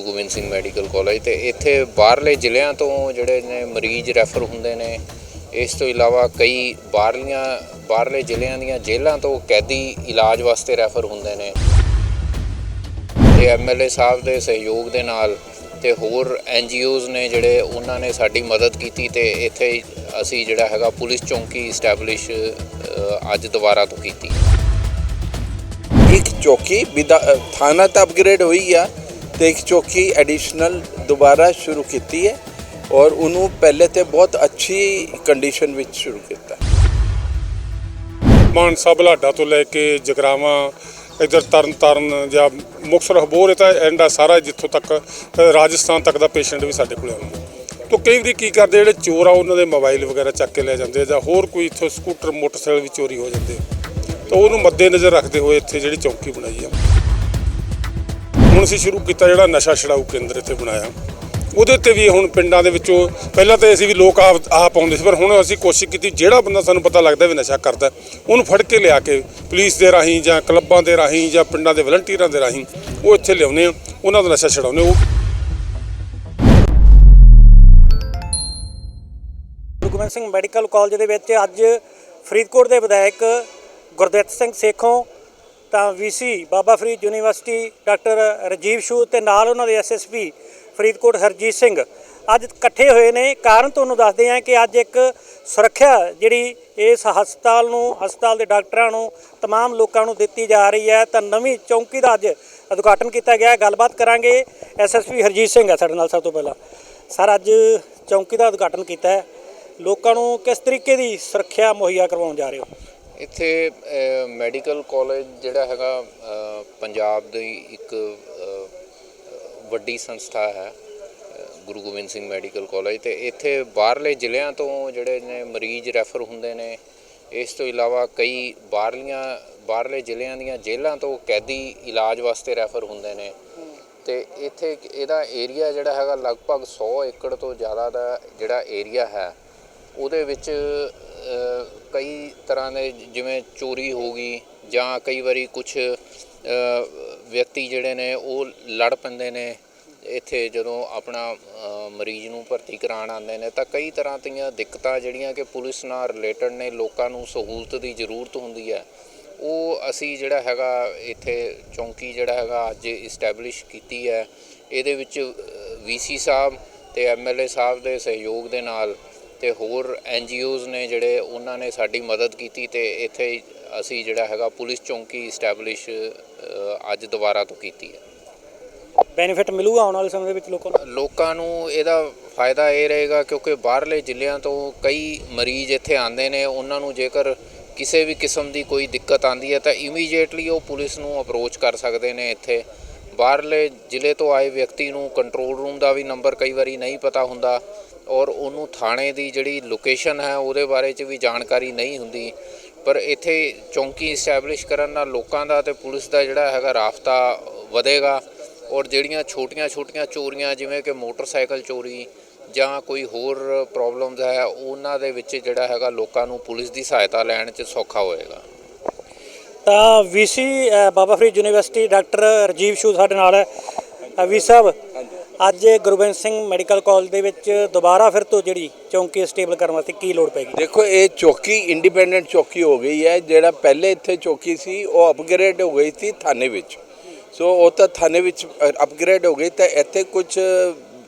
ਗੁਰੂ Gobind Singh medical college ਤੇ ਇੱਥੇ ਬਾਹਰਲੇ ਜ਼ਿਲ੍ਹਿਆਂ ਤੋਂ ਜਿਹੜੇ ਨੇ ਮਰੀਜ਼ ਰੈਫਰ ਹੁੰਦੇ ਨੇ, ਇਸ ਤੋਂ ਇਲਾਵਾ ਕਈ ਬਾਹਰਲੀਆਂ, ਬਾਹਰਲੇ ਜ਼ਿਲ੍ਹਿਆਂ ਦੀਆਂ ਜੇਲ੍ਹਾਂ ਤੋਂ ਕੈਦੀ ਇਲਾਜ ਵਾਸਤੇ ਰੈਫਰ ਹੁੰਦੇ ਨੇ। ਤੇ ਐਮਐਲਏ ਸਾਹਿਬ ਦੇ ਸਹਿਯੋਗ ਦੇ ਨਾਲ ਤੇ ਹੋਰ ਐਨਜੀਓਜ਼ ਨੇ ਜਿਹੜੇ, ਉਹਨਾਂ ਨੇ ਸਾਡੀ ਮਦਦ ਕੀਤੀ ਤੇ ਇੱਥੇ ਅਸੀਂ ਜਿਹੜਾ ਹੈਗਾ ਪੁਲਿਸ ਚੌਂਕੀ ਇਸਟੈਬਲਿਸ਼ ਅੱਜ ਦੁਬਾਰਾ ਤੋਂ ਕੀਤੀ। ਇੱਕ ਚੌਕੀ ਵਿਦਾ ਥਾਣਾ ਤਾਂ ਅਪਗ੍ਰੇਡ ਹੋਈ ਆ ਤੇ ਇੱਕ ਚੌਕੀ ਐਡੀਸ਼ਨਲ ਦੁਬਾਰਾ ਸ਼ੁਰੂ ਕੀਤੀ ਹੈ ਔਰ ਉਹਨੂੰ ਪਹਿਲੇ ਤੇ ਬਹੁਤ ਅੱਛੀ ਕੰਡੀਸ਼ਨ ਵਿੱਚ ਸ਼ੁਰੂ ਕੀਤਾ। ਮਾਨਸਾ ਬਲਾਡਾ ਤੋਂ ਲੈ ਕੇ ਜਗਰਾਵਾਂ, ਇਧਰ ਤਰਨ ਤਾਰਨ ਜਾਂ ਮੁਕਤਸਰ ਹਬੋਰ ਇਹ ਤਾਂ ਐਂਡ ਆ ਸਾਰਾ ਜਿੱਥੋਂ ਤੱਕ ਰਾਜਸਥਾਨ ਤੱਕ ਦਾ ਪੇਸ਼ੈਂਟ ਵੀ ਸਾਡੇ ਕੋਲ ਆਉਂਦਾ। ਤੋਂ ਕਈ ਵਾਰੀ ਕੀ ਕਰਦੇ ਜਿਹੜੇ ਚੋਰ ਆ, ਉਹਨਾਂ ਦੇ ਮੋਬਾਈਲ ਵਗੈਰਾ ਚੱਕ ਕੇ ਲੈ ਜਾਂਦੇ ਆ ਜਾਂ ਹੋਰ ਕੋਈ ਇੱਥੋਂ ਸਕੂਟਰ ਮੋਟਰਸਾਈਕਲ ਵੀ ਚੋਰੀ ਹੋ ਜਾਂਦੇ ਤਾਂ ਉਹਨੂੰ ਮੱਦੇ ਨਜ਼ਰ ਰੱਖਦੇ ਹੋਏ ਇੱਥੇ ਜਿਹੜੀ ਚੌਕੀ ਬਣਾਈ ਆ। ਹੁਣ ਅਸੀਂ ਸ਼ੁਰੂ ਕੀਤਾ ਜਿਹੜਾ ਨਸ਼ਾ ਛਡਾਊ ਕੇਂਦਰ ਇੱਥੇ ਬਣਾਇਆ। ਉਹਦੇ ਤੇ ਵੀ ਹੁਣ ਪਿੰਡਾਂ ਦੇ ਵਿੱਚੋਂ ਪਹਿਲਾਂ ਤਾਂ ਅਸੀਂ ਵੀ ਲੋਕ ਆਪ ਆਪ ਆਉਂਦੇ ਸੀ, ਪਰ ਹੁਣ ਅਸੀਂ ਕੋਸ਼ਿਸ਼ ਕੀਤੀ ਜਿਹੜਾ ਬੰਦਾ ਸਾਨੂੰ ਪਤਾ ਲੱਗਦਾ ਵੀ ਨਸ਼ਾ ਕਰਦਾ ਉਹਨੂੰ ਫੜ ਕੇ ਲਿਆ ਕੇ ਪੁਲਿਸ ਦੇ ਰਾਹੀਂ ਜਾਂ ਕਲੱਬਾਂ ਦੇ ਰਾਹੀਂ ਜਾਂ ਪਿੰਡਾਂ ਦੇ ਵਲੰਟੀਅਰਾਂ ਦੇ ਰਾਹੀਂ ਉਹ ਇੱਥੇ ਲਿਆਉਂਦੇ ਆ ਉਹਨਾਂ ਦਾ ਨਸ਼ਾ ਛਡਾਉਂਦੇ ਉਹ ਗੁਰੂ ਗੋਬਿੰਦ ਸਿੰਘ ਮੈਡੀਕਲ ਕਾਲਜ ਦੇ ਵਿੱਚ ਅੱਜ ਫਰੀਦਕੋਟ ਦੇ ਵਿਧਾਇਕ ਗੁਰਦਿੱਤ ਸਿੰਘ ਸੇਖੋਂ ਤਾਂ VC Baba Farid university doctor Rajiv shoe ਤੇ ਨਾਲ ਉਹਨਾਂ ਦੇ ਐਸਐਸਪੀ ਫਰੀਦਕੋਟ ਹਰਜੀਤ ਸਿੰਘ ਅੱਜ ਇਕੱਠੇ ਹੋਏ ਨੇ ਕਾਰਨ ਤੁਹਾਨੂੰ ਦੱਸਦੇ ਹਾਂ ਕਿ ਅੱਜ ਇੱਕ ਸੁਰੱਖਿਆ ਜਿਹੜੀ ਇਸ ਹਸਪਤਾਲ ਨੂੰ ਹਸਪਤਾਲ ਦੇ ਡਾਕਟਰਾਂ ਨੂੰ तमाम ਲੋਕਾਂ ਨੂੰ ਦਿੱਤੀ ਜਾ ਰਹੀ ਹੈ ਤਾਂ ਨਵੀਂ ਚੌਂਕੀ ਦਾ ਅੱਜ ਉਦਘਾਟਨ ਕੀਤਾ ਗਿਆ ਹੈ। ਗੱਲਬਾਤ ਕਰਾਂਗੇ ਐਸਐਸਪੀ ਹਰਜੀਤ ਸਿੰਘ ਹੈ ਸਾਡੇ ਨਾਲ ਸਭ ਤੋਂ ਪਹਿਲਾਂ ਸਰ ਅੱਜ ਚੌਂਕੀ ਦਾ ਉਦਘਾਟਨ ਕੀਤਾ ਹੈ ਲੋਕਾਂ ਨੂੰ ਕਿਸ ਤਰੀਕੇ ਦੀ ਸੁਰੱਖਿਆ ਮੁਹੱਈਆ ਕਰਵਾਉਣ ਜਾ ਰਹੇ ਹੋ ਇੱਥੇ ਮੈਡੀਕਲ ਕਾਲਜ ਜਿਹੜਾ ਹੈਗਾ ਪੰਜਾਬ ਦੀ ਇੱਕ ਵੱਡੀ ਸੰਸਥਾ ਹੈ ਗੁਰੂ ਗੋਬਿੰਦ ਸਿੰਘ ਮੈਡੀਕਲ ਕਾਲਜ ਤੇ ਇੱਥੇ ਬਾਹਰਲੇ ਜ਼ਿਲ੍ਹਿਆਂ ਤੋਂ ਜਿਹੜੇ ਨੇ ਮਰੀਜ਼ ਰੈਫਰ ਹੁੰਦੇ ਨੇ, ਇਸ ਤੋਂ ਇਲਾਵਾ ਕਈ ਬਾਹਰਲੀਆਂ, ਬਾਹਰਲੇ ਜ਼ਿਲ੍ਹਿਆਂ ਦੀਆਂ ਜੇਲ੍ਹਾਂ ਤੋਂ ਕੈਦੀ ਇਲਾਜ ਵਾਸਤੇ ਰੈਫਰ ਹੁੰਦੇ ਨੇ। ਤੇ ਇੱਥੇ ਇਹਦਾ ਏਰੀਆ ਜਿਹੜਾ ਹੈਗਾ, ਲਗਭਗ 100 ਏਕੜ ਤੋਂ ਜ਼ਿਆਦਾ ਦਾ ਜਿਹੜਾ ਏਰੀਆ ਹੈ ਉਹਦੇ ਵਿੱਚ ਕਈ ਤਰ੍ਹਾਂ ਦੇ ਜਿਵੇਂ ਚੋਰੀ ਹੋ ਗਈ ਜਾਂ ਕਈ ਵਾਰੀ ਕੁਝ ਵਿਅਕਤੀ ਜਿਹੜੇ ਨੇ ਉਹ ਲੜ ਪੈਂਦੇ ਨੇ। ਇੱਥੇ ਜਦੋਂ ਆਪਣਾ ਮਰੀਜ਼ ਨੂੰ ਭਰਤੀ ਕਰਾਉਣ ਆਉਂਦੇ ਨੇ ਤਾਂ ਕਈ ਤਰ੍ਹਾਂ ਦੀਆਂ ਦਿੱਕਤਾਂ ਜਿਹੜੀਆਂ ਕਿ ਪੁਲਿਸ ਨਾਲ ਰਿਲੇਟਡ ਨੇ, ਲੋਕਾਂ ਨੂੰ ਸਹੂਲਤ ਦੀ ਜ਼ਰੂਰਤ ਹੁੰਦੀ ਹੈ। ਉਹ ਅਸੀਂ ਜਿਹੜਾ ਹੈਗਾ ਇੱਥੇ ਚੌਂਕੀ ਜਿਹੜਾ ਹੈਗਾ ਅੱਜ ਇਸਟੈਬਲਿਸ਼ ਕੀਤੀ ਹੈ। ਇਹਦੇ ਵਿੱਚ ਵੀਸੀ ਸਾਹਿਬ ਤੇ ਐਮਐਲਏ ਸਾਹਿਬ ਦੇ ਸਹਿਯੋਗ ਦੇ ਨਾਲ ਤੇ ਹੋਰ ਐਨਜੀਓਜ਼ ਨੇ ਜਿਹੜੇ ਉਹਨਾਂ ਨੇ ਸਾਡੀ ਮਦਦ ਕੀਤੀ ਤੇ ਇੱਥੇ ਅਸੀਂ ਜਿਹੜਾ ਹੈਗਾ ਪੁਲਿਸ ਚੌਂਕੀ ਇਸਟੈਬਲਿਸ਼ ਅੱਜ ਦੁਬਾਰਾ ਤੋਂ ਕੀਤੀ ਹੈ। ਬੈਨੀਫਿਟ ਮਿਲੂਗਾ ਆਉਣ ਵਾਲੇ ਸਮੇਂ ਦੇ ਵਿੱਚ ਲੋਕਾਂ ਨੂੰ? ਲੋਕਾਂ ਨੂੰ ਇਹਦਾ ਫਾਇਦਾ ਇਹ ਰਹੇਗਾ ਕਿਉਂਕਿ ਬਾਹਰਲੇ ਜ਼ਿਲ੍ਹਿਆਂ ਤੋਂ ਕਈ ਮਰੀਜ਼ ਇੱਥੇ ਆਉਂਦੇ ਨੇ ਉਹਨਾਂ ਨੂੰ ਜੇਕਰ ਕਿਸੇ ਵੀ ਕਿਸਮ ਦੀ ਕੋਈ ਦਿੱਕਤ ਆਂਦੀ ਹੈ ਤਾਂ ਇਮੀਡੀਏਟਲੀ ਉਹ ਪੁਲਿਸ ਨੂੰ ਅਪਰੋਚ ਕਰ ਸਕਦੇ ਨੇ ਇੱਥੇ। ਬਾਹਰਲੇ ਜ਼ਿਲ੍ਹੇ ਤੋਂ ਆਏ ਵਿਅਕਤੀ ਨੂੰ ਕੰਟਰੋਲ ਰੂਮ ਦਾ ਵੀ ਨੰਬਰ ਕਈ ਵਾਰੀ ਨਹੀਂ ਪਤਾ ਹੁੰਦਾ। ਔਰ ਉਹਨੂੰ ਥਾਣੇ ਦੀ ਜਿਹੜੀ ਲੋਕੇਸ਼ਨ ਹੈ, ਉਹਦੇ ਬਾਰੇ 'ਚ ਵੀ ਜਾਣਕਾਰੀ ਨਹੀਂ ਹੁੰਦੀ। ਪਰ ਇੱਥੇ ਚੌਂਕੀ ਇਸਟੈਬਲਿਸ਼ ਕਰਨ ਨਾਲ ਲੋਕਾਂ ਦਾ ਤੇ ਪੁਲਿਸ ਦਾ ਜਿਹੜਾ ਹੈਗਾ ਰਾਫਤਾ ਵਧੇਗਾ ਔਰ ਜਿਹੜੀਆਂ ਛੋਟੀਆਂ-ਛੋਟੀਆਂ ਚੋਰੀਆਂ, ਜਿਵੇਂ ਕਿ ਮੋਟਰਸਾਈਕਲ ਚੋਰੀ ਜਾਂ ਕੋਈ ਹੋਰ ਪ੍ਰੋਬਲਮਸ ਹੈ, ਉਹਨਾਂ ਦੇ ਵਿੱਚ ਜਿਹੜਾ ਹੈਗਾ ਲੋਕਾਂ ਨੂੰ ਪੁਲਿਸ ਦੀ ਸਹਾਇਤਾ ਲੈਣ 'ਚ ਸੌਖਾ ਹੋਏਗਾ। ਤਾਂ VC Baba Farid university doctor Rajiv Shu ਸਾਡੇ ਨਾਲ ਹੈ। ਵੀ ਸਾਹਿਬ ਅੱਜ ਗੁਰੂ ਗੋਬਿੰਦ ਸਿੰਘ ਮੈਡੀਕਲ ਕਾਲਜ ਦੇ ਵਿੱਚ ਦੁਬਾਰਾ ਫਿਰ ਤੋਂ ਜਿਹੜੀ ਚੌਂਕੀ ਸਟੇਬਲ ਕਰਨ ਵਾਸਤੇ ਕੀ ਲੋੜ ਪੈਗੀ ਦੇਖੋ, ਇਹ ਚੌਕੀ ਇੰਡੀਪੈਂਡੈਂਟ ਚੌਕੀ ਹੋ ਗਈ ਹੈ। ਜਿਹੜਾ ਪਹਿਲੇ ਇੱਥੇ ਚੌਕੀ ਸੀ, ਉਹ ਅਪਗ੍ਰੇਡ ਹੋ ਗਈ ਸੀ ਥਾਣੇ ਵਿੱਚ। ਸੋ ਉਹ ਤਾਂ ਥਾਣੇ ਵਿੱਚ ਅਪਗ੍ਰੇਡ ਹੋ ਗਈ ਤਾਂ ਇੱਥੇ ਕੁਝ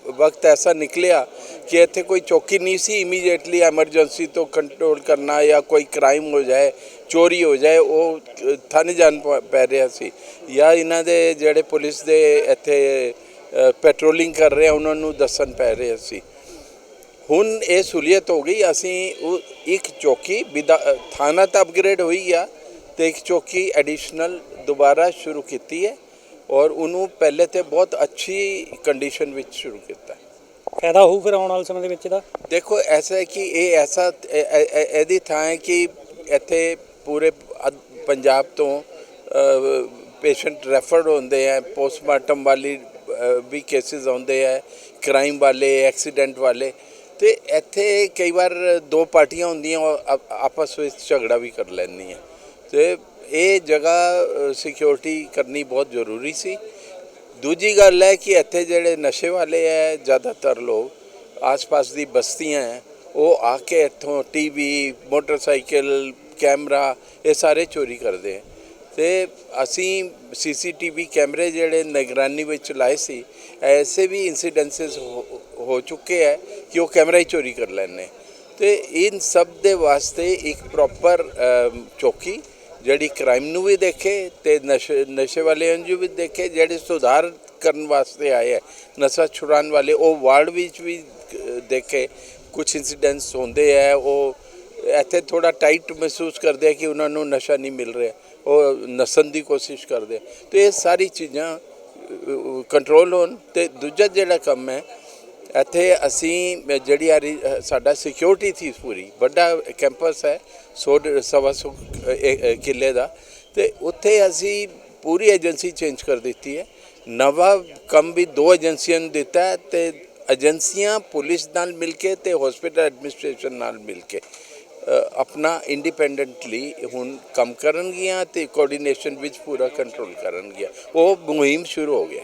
ਵਕਤ ਐਸਾ ਨਿਕਲਿਆ ਕਿ ਇੱਥੇ ਕੋਈ ਚੌਕੀ ਨਹੀਂ ਸੀ। ਇਮੀਡੀਏਟਲੀ ਐਮਰਜੈਂਸੀ ਤੋਂ ਕੰਟਰੋਲ ਕਰਨਾ ਜਾਂ ਕੋਈ ਕ੍ਰਾਈਮ ਹੋ ਜਾਏ, ਚੋਰੀ ਹੋ ਜਾਏ, ਉਹ ਥਾਣੇ ਜਾਣ ਪੈ ਰਿਹਾ ਸੀ। ਜਾਂ ਇਹਨਾਂ ਦੇ ਜਿਹੜੇ ਪੁਲਿਸ ਦੇ ਇੱਥੇ ਪੈਟਰੋਲਿੰਗ ਕਰ ਰਹੇ ਆ, ਉਹਨਾਂ ਨੂੰ ਦੱਸਣ ਪੈ ਰਿਹਾ ਸੀ ਹੁਣ ਇਹ ਸਹੂਲੀਅਤ ਹੋ ਗਈ ਅਸੀਂ ਉਹ ਇੱਕ ਚੌਕੀ ਥਾਣਾ ਤਾਂ ਅਪਗ੍ਰੇਡ ਹੋਈ ਆ ਤੇ ਇੱਕ ਚੌਕੀ ਐਡੀਸ਼ਨਲ ਦੁਬਾਰਾ ਸ਼ੁਰੂ ਕੀਤੀ ਹੈ ਔਰ ਉਹਨੂੰ ਪਹਿਲੇ ਤੇ ਬਹੁਤ ਅੱਛੀ ਕੰਡੀਸ਼ਨ ਵਿੱਚ ਸ਼ੁਰੂ ਕੀਤਾ। ਫਾਇਦਾ ਹੋਊ ਫਿਰ ਆਉਣ ਵਾਲੇ ਸਮੇਂ ਦੇ ਵਿੱਚ ਇਹਦਾ? ਦੇਖੋ ਐਸਾ ਹੈ ਕਿ ਇਹ ਐਸਾ ਇਹ- ਇਹ- ਇਹ- ਇਹਦੀ ਥਾਂ ਹੈ ਕਿ ਇੱਥੇ ਪੂਰੇ ਪੰਜਾਬ ਤੋਂ ਪੇਸ਼ੈਂਟ ਰੈਫਰਡ ਹੁੰਦੇ ਆ ਪੋਸਟਮਾਰਟਮ ਵਾਲੀ ਵੀ ਕੇਸਿਸ ਆਉਂਦੇ ਆ ਕ੍ਰਾਈਮ ਵਾਲੇ ਐਕਸੀਡੈਂਟ ਵਾਲੇ, ਤੇ ਇੱਥੇ ਕਈ ਵਾਰ ਦੋ ਪਾਰਟੀਆਂ ਹੁੰਦੀਆਂ, ਉਹ ਆਪਸ ਵਿੱਚ ਝਗੜਾ ਵੀ ਕਰ ਲੈਂਦੀਆਂ ਤੇ ਇਹ ਜਗ੍ਹਾ ਸਿਕਿਉਰਿਟੀ ਕਰਨੀ ਬਹੁਤ ਜ਼ਰੂਰੀ ਸੀ। ਦੂਜੀ ਗੱਲ ਹੈ ਕਿ ਇੱਥੇ ਜਿਹੜੇ ਨਸ਼ੇ ਵਾਲੇ ਹੈ ਜ਼ਿਆਦਾਤਰ ਲੋਕ ਆਸ-ਪਾਸ ਦੀ ਬਸਤੀਆਂ ਹੈ ਉਹ ਆ ਕੇ ਇੱਥੋਂ ਟੀਵੀ, ਮੋਟਰਸਾਈਕਲ, ਕੈਮਰਾ, ਇਹ ਸਾਰੇ ਚੋਰੀ ਕਰਦੇ ਹੈ ਤੇ ਅਸੀਂ ਸੀਸੀਟੀਵੀ ਕੈਮਰੇ ਜਿਹੜੇ ਨਿਗਰਾਨੀ ਵਿੱਚ ਲਾਏ ਸੀ, ਐਸੇ ਵੀ ਇਨਸੀਡੈਂਸਸ ਹੋ ਚੁੱਕੇ ਹੈ ਕਿ ਉਹ ਕੈਮਰਾ ਹੀ ਚੋਰੀ ਕਰ ਲੈਣੇ ਤੇ ਇਨ ਸਭ ਦੇ ਵਾਸਤੇ ਇੱਕ ਪ੍ਰੋਪਰ ਚੌਕੀ, ਜਿਹੜੀ ਕ੍ਰਾਈਮ ਨੂੰ ਵੀ ਦੇਖੇ ਤੇ ਨਸ਼ੇ ਨਸ਼ੇ ਵਾਲਿਆਂ ਨੂੰ ਵੀ ਦੇਖੇ, ਜਿਹੜੇ ਸੁਧਾਰ ਕਰਨ ਵਾਸਤੇ ਆਏ ਹੈ, ਨਸ਼ਾ ਛੁਡਾਉਣ ਵਾਲੇ, ਉਹ ਵਾਰਡ ਵਿੱਚ ਵੀ ਦੇਖੇ ਕੁਝ ਇਨਸੀਡੈਂਟਸ ਹੁੰਦੇ ਹੈ, ਉਹ ਇੱਥੇ ਥੋੜਾ ਟਾਈਟ ਮਹਿਸੂਸ ਕਰਦੇ ਆ ਕਿ ਉਹਨਾਂ ਨੂੰ ਨਸ਼ਾ ਨਹੀਂ ਮਿਲ ਰਿਹਾ। ਉਹ ਨਸਣ ਦੀ ਕੋਸ਼ਿਸ਼ ਕਰਦੇ ਆ। ਤੇ ਇਹ ਸਾਰੀ ਚੀਜ਼ਾਂ ਕੰਟਰੋਲ ਹੋਣ। ਤੇ ਦੂਜਾ ਜਿਹੜਾ ਕੰਮ ਹੈ, ਇੱਥੇ ਅਸੀਂ ਜਿਹੜੀ ਆ ਰਹੀ- ਸਾਡਾ ਸਿਕਿਉਰਿਟੀ ਸੀ ਪੂਰੀ। ਵੱਡਾ ਕੈਂਪਸ ਹੈ, ਸੌ ਸਵਾ ਸੌ ਕਿੱਲੇ ਦਾ। ਤੇ ਉੱਥੇ ਅਸੀਂ ਪੂਰੀ ਏਜੰਸੀ ਚੇਂਜ ਕਰ ਦਿੱਤੀ ਹੈ। ਨਵਾਂ ਕੰਮ ਵੀ ਦੋ ਏਜੰਸੀਆਂ ਨੂੰ ਦਿੱਤਾ ਹੈ ਤੇ ਏਜੰਸੀਆਂ ਪੁਲਿਸ ਨਾਲ ਮਿਲ ਕੇ ਤੇ ਹਸਪੀਟਲ ਐਡਮਿਨਿਸਟ੍ਰੇਸ਼ਨ ਨਾਲ ਮਿਲ ਕੇ। ਆਪਣਾ ਇੰਡੀਪੈਂਡੈਂਟਲੀ ਹੁਣ ਕੰਮ ਕਰਨਗੀਆਂ ਤੇ ਕੋਆਰਡੀਨੇਸ਼ਨ ਵਿੱਚ ਪੂਰਾ ਕੰਟਰੋਲ ਕਰਨਗੀਆਂ। ਉਹ ਮੁਹਿੰਮ ਸ਼ੁਰੂ ਹੋ ਗਿਆ।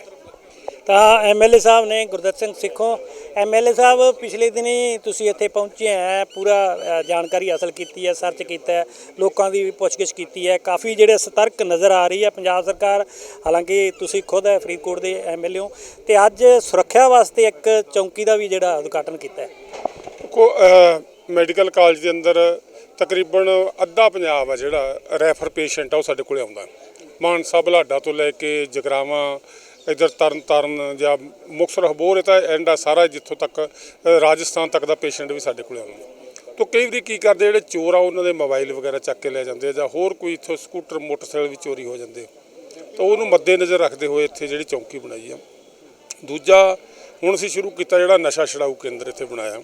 ਤਾਂ ਐਮਐਲਏ ਸਾਹਿਬ ਨੇ ਗੁਰਦੱਤ ਸਿੰਘ ਸਿੱਖੋਂ ਐਮਐਲਏ ਸਾਹਿਬ ਪਿਛਲੇ ਦਿਨੀ ਤੁਸੀਂ ਇੱਥੇ ਪਹੁੰਚੇ ਹੈ ਪੂਰਾ ਜਾਣਕਾਰੀ ਹਾਸਲ ਕੀਤੀ ਹੈ ਸਰਚ ਕੀਤਾ ਹੈ ਲੋਕਾਂ ਦੀ ਵੀ ਪੁੱਛਗਿੱਛ ਕੀਤੀ ਹੈ ਕਾਫੀ ਜਿਹੜੇ ਸਤਰਕ ਨਜ਼ਰ ਆ ਰਹੀ ਹੈ ਪੰਜਾਬ ਸਰਕਾਰ ਹਾਲਾਂਕਿ ਤੁਸੀਂ ਖੁਦ ਹੈ ਫਰੀਦਕੋਟ ਦੇ ਐਮਐਲਏ ਹੋ ਤੇ ਅੱਜ ਸੁਰੱਖਿਆ ਵਾਸਤੇ ਇੱਕ ਚੌਂਕੀ ਦਾ ਵੀ ਜਿਹੜਾ ਉਦਘਾਟਨ ਕੀਤਾ ਹੈ ਕੋ ਮੈਡੀਕਲ ਕਾਲਜ ਦੇ ਅੰਦਰ ਤਕਰੀਬਨ ਅੱਧਾ ਪੰਜਾਬ ਆ ਜਿਹੜਾ ਰੈਫਰ ਪੇਸ਼ੈਂਟ ਆ ਉਹ ਸਾਡੇ ਕੋਲੇ ਆਉਂਦਾ। ਮਾਨਸਾ, ਬਲਾਡਾ ਤੋਂ ਲੈ ਕੇ ਜਗਰਾਵਾਂ, ਇਧਰ ਤਰਨ ਤਾਰਨ ਜਾਂ ਮੁਕਤਸਰ ਹਬੋਰ ਇਹ ਤਾਂ ਐਂਡ ਆ ਸਾਰਾ ਜਿੱਥੋਂ ਤੱਕ ਰਾਜਸਥਾਨ ਤੱਕ ਦਾ ਪੇਸ਼ੈਂਟ ਵੀ ਸਾਡੇ ਕੋਲੇ ਆਉਂਦਾ। ਤੋਂ ਕਈ ਵਾਰੀ ਕੀ ਕਰਦੇ ਜਿਹੜੇ ਚੋਰ ਆ, ਉਹਨਾਂ ਦੇ ਮੋਬਾਈਲ ਵਗੈਰਾ ਚੱਕ ਕੇ ਲੈ ਜਾਂਦੇ ਆ ਜਾਂ ਹੋਰ ਕੋਈ ਇੱਥੋਂ ਸਕੂਟਰ, ਮੋਟਰਸਾਈਕਲ ਵੀ ਚੋਰੀ ਹੋ ਜਾਂਦੇ ਤਾਂ ਉਹਨੂੰ ਮੱਦੇ ਨਜ਼ਰ ਰੱਖਦੇ ਹੋਏ ਇੱਥੇ ਜਿਹੜੀ ਚੌਂਕੀ ਬਣਾਈ ਆ। ਦੂਜਾ, ਹੁਣ ਅਸੀਂ ਸ਼ੁਰੂ ਕੀਤਾ ਜਿਹੜਾ ਨਸ਼ਾ ਛਡਾਊ ਕੇਂਦਰ ਇੱਥੇ ਬਣਾਇਆ।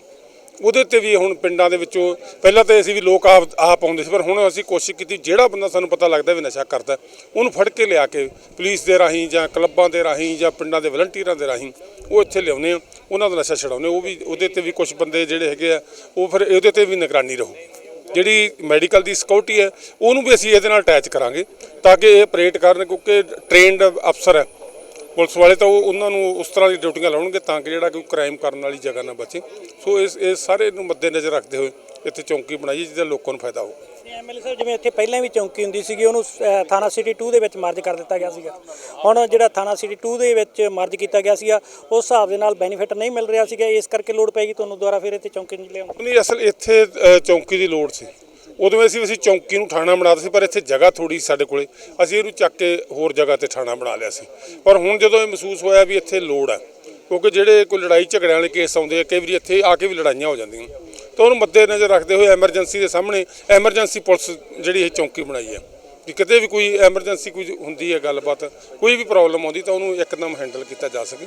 ਉਹਦੇ ਤੇ ਵੀ ਹੁਣ ਪਿੰਡਾਂ ਦੇ ਵਿੱਚੋਂ ਪਹਿਲਾਂ ਤਾਂ ਅਸੀਂ ਵੀ ਲੋਕ ਆਪ ਆਪ ਆਉਂਦੇ ਸੀ, ਪਰ ਹੁਣ ਅਸੀਂ ਕੋਸ਼ਿਸ਼ ਕੀਤੀ ਜਿਹੜਾ ਬੰਦਾ ਸਾਨੂੰ ਪਤਾ ਲੱਗਦਾ ਵੀ ਨਸ਼ਾ ਕਰਦਾ, ਉਹਨੂੰ ਫੜ ਕੇ ਲਿਆ ਕੇ ਪੁਲਿਸ ਦੇ ਰਾਹੀਂ ਜਾਂ ਕਲੱਬਾਂ ਦੇ ਰਾਹੀਂ ਜਾਂ ਪਿੰਡਾਂ ਦੇ ਵਲੰਟੀਅਰਾਂ ਦੇ ਰਾਹੀਂ ਉਹ ਇੱਥੇ ਲਿਆਉਂਦੇ ਆ, ਉਹਨਾਂ ਦਾ ਨਸ਼ਾ ਛਡਾਉਂਦੇ ਉਹ ਵੀ ਉਹਦੇ ਤੇ ਵੀ ਕੁਝ ਬੰਦੇ ਜਿਹੜੇ ਹੈਗੇ ਆ, ਉਹ ਫਿਰ ਇਹਦੇ ਤੇ ਵੀ ਨਿਗਰਾਨੀ ਰਹੂ। ਜਿਹੜੀ ਮੈਡੀਕਲ ਦੀ ਸਿਕਿਉਰਿਟੀ ਹੈ, ਉਹਨੂੰ ਵੀ ਅਸੀਂ ਇਹਦੇ ਨਾਲ ਅਟੈਚ ਕਰਾਂਗੇ ਤਾਂ ਕਿ ਇਹ ਆਪਰੇਟ ਕਰਨ, ਕਿਉਂਕਿ ਟ੍ਰੇਨਡ ਅਫਸਰ ਹੈ ਪੁਲਿਸ ਵਾਲੇ ਤਾਂ ਉਹ ਉਹਨਾਂ ਨੂੰ ਉਸ ਤਰ੍ਹਾਂ ਦੀ ਡਿਊਟੀਆਂ ਲਾਉਣਗੇ ਤਾਂ ਕਿ ਜਿਹੜਾ ਕੋਈ ਕ੍ਰਾਈਮ ਕਰਨ ਵਾਲੀ ਜਗ੍ਹਾ ਨਾ ਬਚੇ। ਸੋ ਇਸ ਇਸ ਸਾਰੇ ਨੂੰ ਮੱਦੇਨਜ਼ਰ ਰੱਖਦੇ ਹੋਏ ਇੱਥੇ ਚੌਂਕੀ ਬਣਾਈ ਜਿਹਦਾ ਲੋਕਾਂ ਨੂੰ ਫਾਇਦਾ ਹੋ ਐਮਐਲਏ ਸਾਹਿਬ ਜਿਵੇਂ ਇੱਥੇ ਪਹਿਲਾਂ ਵੀ ਚੌਂਕੀ ਹੁੰਦੀ ਸੀਗੀ ਉਹਨੂੰ ਥਾਣਾ ਸਿਟੀ 2 ਦੇ ਵਿੱਚ ਮਰਜ ਕਰ ਦਿੱਤਾ ਗਿਆ ਸੀਗਾ। ਹੁਣ ਜਿਹੜਾ ਥਾਣਾ ਸਿਟੀ 2 ਦੇ ਵਿੱਚ ਮਰਜ ਕੀਤਾ ਗਿਆ ਸੀਗਾ ਉਸ ਹਿਸਾਬ ਦੇ ਨਾਲ ਬੈਨੀਫਿਟ ਨਹੀਂ ਮਿਲ ਰਿਹਾ ਸੀਗਾ ਇਸ ਕਰਕੇ ਲੋੜ ਪੈਗੀ ਤੁਹਾਨੂੰ ਦੁਬਾਰਾ ਫਿਰ ਇੱਥੇ ਚੌਂਕੀ ਨਹੀਂ ਲਿਆਉਣ। ਨਹੀਂ ਅਸਲ ਇੱਥੇ ਚੌਂਕੀ ਦੀ ਲੋੜ ਸੀ। ਉਦੋਂ ਅਸੀਂ ਅਸੀਂ ਚੌਂਕੀ ਨੂੰ ਥਾਣਾ ਬਣਾ ਬਣਾਤਾ ਸੀ, ਪਰ ਇੱਥੇ ਜਗ੍ਹਾ ਥੋੜੀ ਸਾਡੇ ਕੋਲੇ। ਅਸੀਂ ਇਹਨੂੰ ਚੱਕ ਕੇ ਹੋਰ ਜਗ੍ਹਾ ਤੇ ਥਾਣਾ ਬਣਾ ਲਿਆ ਸੀ। ਪਰ ਹੁਣ ਜਦੋਂ ਇਹ ਮਹਿਸੂਸ ਹੋਇਆ ਵੀ ਇੱਥੇ ਲੋੜ ਹੈ, ਕਿਉਂਕਿ ਜਿਹੜੇ ਕੋਈ ਲੜਾਈ ਝਗੜਿਆਂ ਵਾਲੇ ਕੇਸ ਆਉਂਦੇ ਆ, ਕਈ ਵਾਰੀ ਇੱਥੇ ਆ ਕੇ ਵੀ ਲੜਾਈਆਂ ਹੋ ਜਾਂਦੀਆਂ। ਤਾਂ ਉਹਨੂੰ ਮੱਦੇ ਨਜ਼ਰ ਰੱਖਦੇ ਹੋਏ ਐਮਰਜੈਂਸੀ ਦੇ ਸਾਹਮਣੇ ਐਮਰਜੈਂਸੀ ਪੁਲਿਸ ਜਿਹੜੀ ਇਹ ਚੌਂਕੀ ਬਣਾਈ ਹੈ। ਕਿ ਕਿਤੇ ਵੀ ਕੋਈ ਐਮਰਜੈਂਸੀ ਕੋਈ ਹੁੰਦੀ ਹੈ ਗੱਲਬਾਤ, ਕੋਈ ਵੀ ਪ੍ਰੋਬਲਮ ਆਉਂਦੀ ਤਾਂ ਉਹਨੂੰ ਇੱਕਦਮ ਹੈਂਡਲ ਕੀਤਾ ਜਾ ਸਕੇ।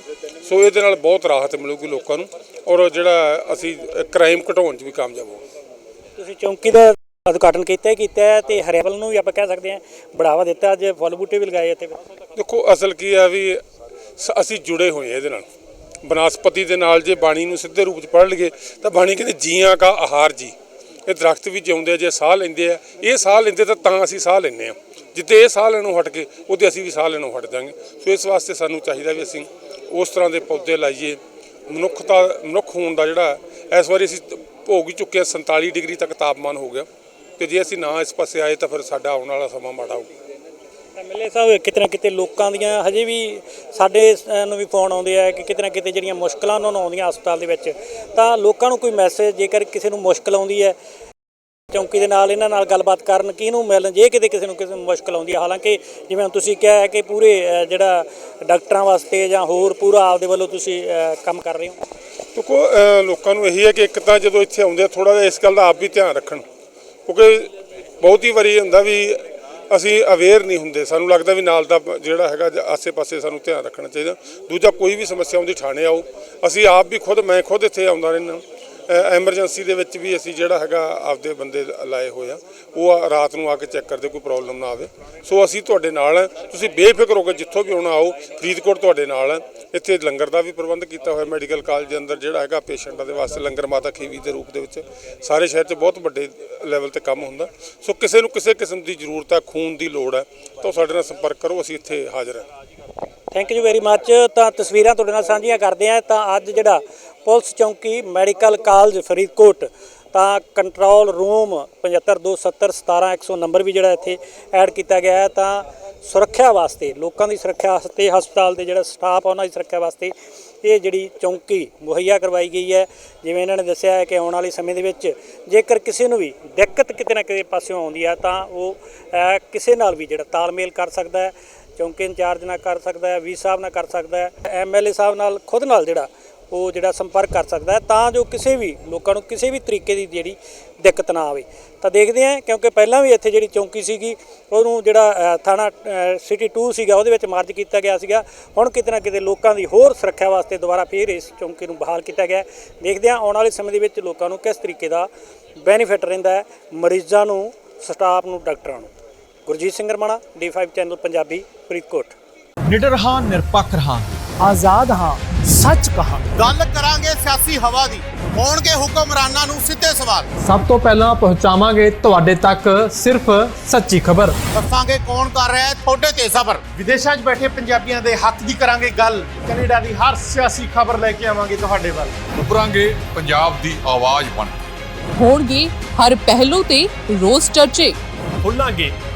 ਸੋ ਇਹਦੇ ਨਾਲ ਬਹੁਤ ਰਾਹਤ ਮਿਲੂਗੀ ਲੋਕਾਂ ਨੂੰ ਔਰ ਜਿਹੜਾ ਅਸੀਂ ਕ੍ਰਾਈਮ ਘਟਾਉਣ 'ਚ ਵੀ ਕਾਮਯਾਬ ਹੋਵਾਂਗੇ। ਤੁਸੀਂ ਚੌਂਕੀ ਦਾ ਉਦਘਾਟਨ ਕੀਤਾ ਹੀ ਕੀਤਾ ਹੈ ਤੇ ਹਰਿਆਵਲ ਨੂੰ ਵੀ ਆਪਾਂ ਕਹਿ ਸਕਦੇ ਹਾਂ, ਬੜਾਵਾ ਦਿੱਤਾ ਅੱਜ ਫੁੱਲ ਬੂਟੇ ਵੀ ਲਗਾਏ ਇੱਥੇ ਦੇਖੋ, ਅਸਲ ਕੀ ਆ ਵੀ ਸ- ਅਸੀਂ ਜੁੜੇ ਹੋਏ ਹਾਂ ਇਹਦੇ ਨਾਲ। ਬਨਸਪਤੀ ਦੇ ਨਾਲ ਜੇ ਬਾਣੀ ਨੂੰ ਸਿੱਧੇ ਰੂਪ ਚ ਪੜ੍ਹ ਲਈਏ, ਤਾਂ ਬਾਣੀ ਕਹਿੰਦੇ, ਜੀਆਂ ਕਾ ਆਹਾਰ ਜੀ। ਇਹ ਦਰਖਤ ਵੀ ਜਿਉਂਦੇ ਆ, ਜੇ ਸਾਹ ਲੈਂਦੇ ਆ, ਇਹ ਸਾਹ ਲੈਂਦੇ ਤਾਂ ਤਾਂ ਅਸੀਂ ਸਾਹ ਲੈਂਦੇ ਆ ਜਿੱਤੇ ਇਹ ਸਾਹ ਲੈਣੋਂ ਹਟ ਕੇ, ਉਹਦੇ ਅਸੀਂ ਵੀ ਸਾਹ ਲੈਣੋਂ ਹਟ ਜਾਾਂਗੇ। ਸੋ ਇਸ ਵਾਸਤੇ ਸਾਨੂੰ ਚਾਹੀਦਾ ਵੀ ਅਸੀਂ ਉਸ ਤਰ੍ਹਾਂ ਦੇ ਪੌਦੇ ਲਾਈਏ। ਮਨੁੱਖਤਾ, ਮਨੁੱਖ ਹੋਣ ਦਾ ਜਿਹੜਾ, ਇਸ ਵਾਰੀ ਅਸੀਂ ਭੋਗ ਹੀ ਚੁੱਕੇ ਹਾਂ 47 ਡਿਗਰੀ ਤੱਕ ਤਾਪਮਾਨ ਹੋ ਗਿਆ। ਤੇ ਜੇ ਅਸੀਂ ਨਾ ਇਸ ਪਾਸੇ ਆਏ ਤਾਂ ਫਿਰ ਸਾਡਾ ਆਉਣ ਵਾਲਾ ਸਮਾਂ ਮਾੜਾ ਹੋਊਗਾ ਐਮਐਲਏ ਸਾਹਿਬ ਕਿਤੇ ਨਾ ਕਿਤੇ ਲੋਕਾਂ ਦੀਆਂ ਹਜੇ ਵੀ ਸਾਡੇ ਨੂੰ ਵੀ ਫੋਨ ਆਉਂਦੇ ਆ ਕਿ ਕਿਤੇ ਨਾ ਕਿਤੇ ਜਿਹੜੀਆਂ ਮੁਸ਼ਕਲਾਂ ਉਹਨਾਂ ਨੂੰ ਆਉਂਦੀਆਂ ਹਸਪਤਾਲ ਦੇ ਵਿੱਚ ਤਾਂ ਲੋਕਾਂ ਨੂੰ ਕੋਈ ਮੈਸੇਜ ਜੇਕਰ ਕਿਸੇ ਨੂੰ ਮੁਸ਼ਕਲ ਆਉਂਦੀ ਹੈ ਚੌਂਕੀ ਦੇ ਨਾਲ ਇਹਨਾਂ ਨਾਲ ਗੱਲਬਾਤ ਕਰਨ ਕਿਹਨੂੰ ਮਿਲਣ ਜੇ ਕਿਤੇ ਕਿਸੇ ਨੂੰ ਕਿਸੇ ਨੂੰ ਮੁਸ਼ਕਲ ਆਉਂਦੀ ਹੈ। ਹਾਲਾਂਕਿ ਜਿਵੇਂ ਤੁਸੀਂ ਕਿਹਾ ਹੈ ਕਿ ਪੂਰੇ ਜਿਹੜਾ ਡਾਕਟਰਾਂ ਵਾਸਤੇ ਜਾਂ ਹੋਰ ਪੂਰਾ ਆਪਦੇ ਵੱਲੋਂ ਤੁਸੀਂ ਕੰਮ ਕਰ ਰਹੇ ਹੋ। ਅਹ, ਲੋਕਾਂ ਨੂੰ ਇਹੀ ਹੈ ਕਿ ਇੱਕ ਤਾਂ ਜਦੋਂ ਇੱਥੇ ਆਉਂਦੇ ਆ ਥੋੜਾ ਜਿਹਾ ਇਸ ਗੱਲ ਦਾ ਆਪ ਵੀ ਧਿਆਨ ਰੱਖਣ। ਕਿਉਂਕਿ ਬਹੁਤੀ ਵਾਰੀ ਇਹ ਹੁੰਦਾ ਵੀ ਅਸੀਂ ਅਵੇਅਰ ਨਹੀਂ ਹੁੰਦੇ। ਸਾਨੂੰ ਲੱਗਦਾ ਵੀ ਨਾਲ ਦਾ ਜਿਹੜਾ ਹੈਗਾ ਆਸੇ-ਪਾਸੇ ਸਾਨੂੰ ਧਿਆਨ ਰੱਖਣਾ ਚਾਹੀਦਾ। ਦੂਜਾ ਕੋਈ ਵੀ ਸਮੱਸਿਆ ਆਉਂਦੀ ਥਾਣੇ ਆਓ। ਅਸੀਂ ਆਪ ਵੀ ਖੁਦ, ਮੈਂ ਖੁਦ ਇੱਥੇ ਆਉਂਦਾ ਰਹਿੰਦਾ ਐਮਰਜੈਂਸੀ ਦੇ ਵਿੱਚ ਵੀ ਅਸੀਂ ਜਿਹੜਾ ਹੈਗਾ ਆਪਦੇ ਬੰਦੇ ਲਾਏ ਹੋਏ ਆ, ਉਹ ਆ- ਰਾਤ ਨੂੰ ਆ ਕੇ ਚੈੱਕ ਕਰਦੇ, ਕੋਈ ਪ੍ਰੋਬਲਮ ਨਾ ਆਵੇ। ਸੋ ਅਸੀਂ ਤੁਹਾਡੇ ਨਾਲ ਹਾਂ ਤੁਸੀਂ ਬੇਫਿਕਰ ਹੋ ਕੇ ਜਿੱਥੋਂ ਵੀ ਆਉਣਾ ਆਓ, ਫਰੀਦਕੋਟ ਤੁਹਾਡੇ ਨਾਲ ਹੈ ਇੱਥੇ ਲੰਗਰ ਦਾ ਵੀ ਪ੍ਰਬੰਧ ਕੀਤਾ ਹੋਇਆ ਮੈਡੀਕਲ ਕਾਲਜ ਦੇ ਅੰਦਰ ਜਿਹੜਾ ਹੈਗਾ ਪੇਸ਼ੈਂਟਾਂ ਦੇ ਵਾਸਤੇ ਲੰਗਰ ਮਾਤਾ ਖੀਵੀ ਦੇ ਰੂਪ ਦੇ ਵਿੱਚ। ਸਾਰੇ ਸ਼ਹਿਰ 'ਚ ਬਹੁਤ ਵੱਡੇ ਲੈਵਲ ਤੇ ਕੰਮ ਹੁੰਦਾ। ਸੋ ਕਿਸੇ ਨੂੰ ਕਿਸੇ ਕਿਸਮ ਦੀ ਜ਼ਰੂਰਤ ਹੈ ਖੂਨ ਦੀ ਲੋੜ ਹੈ ਤਾਂ ਉਹ ਸਾਡੇ ਨਾਲ ਸੰਪਰਕ ਕਰੋ, ਅਸੀਂ ਇੱਥੇ ਹਾਜ਼ਰ ਹਾਂ ਥੈਂਕ ਯੂ ਵੈਰੀ ਮੱਚ ਤਾਂ ਤਸਵੀਰਾਂ ਤੁਹਾਡੇ ਨਾਲ ਸਾਂਝੀਆਂ ਕਰਦੇ ਆ ਤਾਂ ਅੱਜ ਜਿਹੜਾ ਪੁਲਿਸ ਚੌਂਕੀ ਮੈਡੀਕਲ ਕਾਲਜ ਫਰੀਦਕੋਟ, ਤਾਂ ਕੰਟਰੋਲ ਰੂਮ 7527717100 ਨੰਬਰ ਵੀ ਜਿਹੜਾ ਇੱਥੇ ਐਡ ਕੀਤਾ ਗਿਆ ਹੈ। ਤਾਂ ਸੁਰੱਖਿਆ ਵਾਸਤੇ, ਲੋਕਾਂ ਦੀ ਸੁਰੱਖਿਆ ਵਾਸਤੇ, ਹਸਪਤਾਲ ਦੇ ਜਿਹੜਾ ਸਟਾਫ ਆ, ਉਹਨਾਂ ਦੀ ਸੁਰੱਖਿਆ ਵਾਸਤੇ ਇਹ ਜਿਹੜੀ ਚੌਂਕੀ ਮੁਹੱਈਆ ਕਰਵਾਈ ਗਈ ਹੈ। ਜਿਵੇਂ ਇਹਨਾਂ ਨੇ ਦੱਸਿਆ ਹੈ ਕਿ ਆਉਣ ਵਾਲੇ ਸਮੇਂ ਦੇ ਵਿੱਚ ਜੇਕਰ ਕਿਸੇ ਨੂੰ ਵੀ ਦਿੱਕਤ ਕਿਤੇ ਨਾ ਕਿਤੇ ਪਾਸਿਓਂ ਆਉਂਦੀ ਹੈ, ਤਾਂ ਉਹ ਕਿਸੇ ਨਾਲ ਵੀ ਜਿਹੜਾ ਤਾਲਮੇਲ ਕਰ ਸਕਦਾ ਹੈ। ਚੌਂਕੀ ਇੰਚਾਰਜ ਨਾਲ ਕਰ ਸਕਦਾ ਹੈ ਵੀ ਸਾਹਿਬ ਨਾਲ ਕਰ ਸਕਦਾ ਹੈ ਐਮਐਲਏ ਸਾਹਿਬ ਨਾਲ ਖੁਦ ਨਾਲ ਜਿਹੜਾ ਉਹ ਜਿਹੜਾ ਸੰਪਰਕ ਕਰ ਸਕਦਾ ਹੈ ਤਾਂ ਜੋ ਕਿਸੇ ਵੀ ਲੋਕਾਂ ਨੂੰ ਕਿਸੇ ਵੀ ਤਰੀਕੇ ਦੀ ਜਿਹੜੀ ਦਿੱਕਤ ਨਾ ਆਵੇ। ਤਾਂ ਦੇਖਦੇ ਹਾਂ, ਕਿਉਂਕਿ ਪਹਿਲਾਂ ਵੀ ਇੱਥੇ ਜਿਹੜੀ ਚੌਂਕੀ ਸੀਗੀ, ਉਹਨੂੰ ਜਿਹੜਾ ਥਾਣਾ ਸਿਟੀ 2 ਸੀਗਾ, ਉਹਦੇ ਵਿੱਚ ਮਾਰਜ ਕੀਤਾ ਗਿਆ ਸੀਗਾ। ਹੁਣ ਕਿਤੇ ਨਾ ਕਿਤੇ ਲੋਕਾਂ ਦੀ ਹੋਰ ਸੁਰੱਖਿਆ ਵਾਸਤੇ ਦੁਬਾਰਾ ਫੇਰ ਇਸ ਚੌਂਕੀ ਨੂੰ ਬਹਾਲ ਕੀਤਾ ਗਿਆ ਦੇਖਦੇ ਹਾਂ, ਆਉਣ ਵਾਲੇ ਸਮੇਂ ਦੇ ਵਿੱਚ ਲੋਕਾਂ ਨੂੰ ਕਿਸ ਤਰੀਕੇ ਦਾ ਬੈਨੀਫਿਟ ਰਹਿੰਦਾ ਹੈ, ਮਰੀਜ਼ਾਂ ਨੂੰ ਸਟਾਫ ਨੂੰ, ਡਾਕਟਰਾਂ ਨੂੰ। Gurjit Singh Ramana D5 channel Punjabi Faridkot. ਨਿਡਰ ਹਾਂ ਨਿਰਪੱਖ ਰਹਾਂ। ਆਜ਼ਾਦ ਹਾਂ ਸੱਚ ਕਹਾਂ। ਗੱਲ ਕਰਾਂਗੇ ਸਿਆਸੀ ਹਵਾ ਦੀ। ਹੋਣਗੇ ਹੁਕਮਰਾਨਾਂ ਨੂੰ ਸਿੱਧੇ ਸਵਾਲ। ਸਭ ਤੋਂ ਪਹਿਲਾਂ ਪਹੁੰਚਾਵਾਂਗੇ ਤੁਹਾਡੇ ਤੱਕ ਸਿਰਫ ਸੱਚੀ ਖਬਰ। ਦੱਸਾਂਗੇ ਕੌਣ ਕਰ ਰਿਹਾ ਹੈ ਤੁਹਾਡੇ ਤੇ ਸਬਰ। ਵਿਦੇਸ਼ਾਂ 'ਚ ਬੈਠੇ ਪੰਜਾਬੀਆਂ ਦੇ ਹੱਕ ਦੀ ਕਰਾਂਗੇ ਗੱਲ। ਕੈਨੇਡਾ ਦੀ ਹਰ ਸਿਆਸੀ ਖਬਰ ਲੈ ਕੇ ਆਵਾਂਗੇ ਤੁਹਾਡੇ ਵੱਲ। ਉਭਰਾਂਗੇ ਪੰਜਾਬ ਦੀ ਆਵਾਜ਼ ਬਣ ਹੋਣਗੇ ਹਰ ਪਹਿਲੂ ਤੇ ਰੋਜ਼ ਚਰਚੇ। ਖੁੱਲਾਂਗੇ